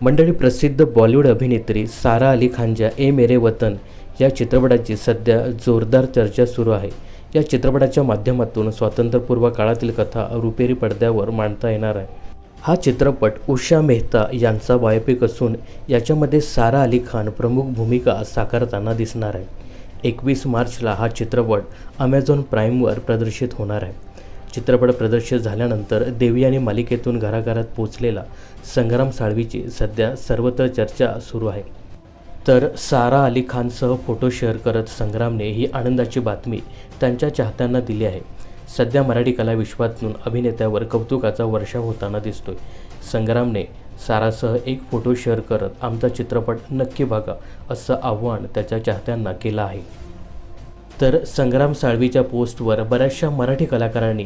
मंडळी प्रसिद्ध बॉलिवूड अभिनेत्री सारा अली खानच्या ए मेरे वतन या चित्रपटाची सध्या जोरदार चर्चा सुरू आहे. या चित्रपटाच्या माध्यमातून स्वातंत्र्यपूर्व काळातील कथा रुपेरी पडद्यावर मांडता येणार आहे. हा चित्रपट उषा मेहता यांचा बायोपिक असून याच्यामध्ये सारा अली खान प्रमुख भूमिका साकारताना दिसणार आहे. एकवीस मार्चला हा चित्रपट अमेझॉन प्राईमवर प्रदर्शित होणार आहे. चित्रपट प्रदर्शित झाल्यानंतर देवी आणि मालिकेतून घराघरात पोचलेला संग्राम साळवीची सध्या सर्वत्र चर्चा सुरू आहे. तर सारा अली खानसह फोटो शेअर करत संग्रामने ही आनंदाची बातमी त्यांच्या चाहत्यांना दिली आहे. सध्या मराठी कला विश्वातून अभिनेत्यावर कौतुकाचा वर्षाव होताना दिसतोय. संग्रामने सारासह एक फोटो शेअर करत आमचा चित्रपट नक्की बघा असं आव्हान त्याच्या चाहत्यांना केलं आहे. तर संग्राम साळवीच्या पोस्टवर बऱ्याचशा मराठी कलाकारांनी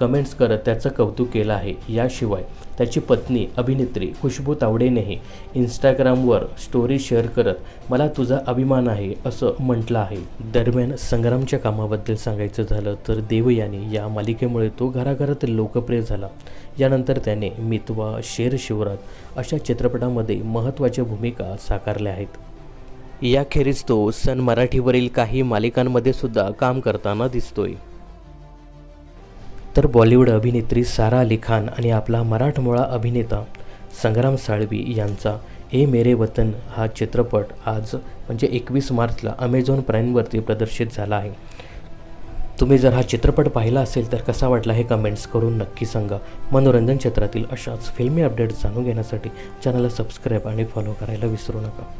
कमेंट्स करत त्याचं कौतुक केलं आहे. याशिवाय त्याची पत्नी अभिनेत्री खुशबू तावडेनेही इंस्टाग्रामवर स्टोरी शेअर करत मला तुझा अभिमान आहे असं म्हटलं आहे. दरम्यान संग्रामच्या कामाबद्दल सांगायचं झालं तर देवयानी या मालिकेमुळे तो घराघरात लोकप्रिय झाला. यानंतर त्याने मितवा शेर शिवरात अशा चित्रपटामध्ये महत्त्वाच्या भूमिका साकारल्या आहेत. याखेरीज तो सन मराठीवरील काही मालिकांमध्ये सुद्धा काम करताना दिसतोय. तर बॉलिवूड अभिनेत्री सारा अली खान आणि आपला मराठमोळा अभिनेता संग्राम साळवी यांचा ए मेरे वतन हा चित्रपट आज म्हणजे एकवीस मार्चला अमेझॉन प्राईमवरती प्रदर्शित झाला आहे. तुम्ही जर हा चित्रपट पाहिला असेल तर कसा वाटला हे कमेंट्स करून नक्की सांगा. मनोरंजन क्षेत्रातील अशाच फिल्मी अपडेट्स जाणून घेण्यासाठी चॅनलला सबस्क्राईब आणि फॉलो करायला विसरू नका.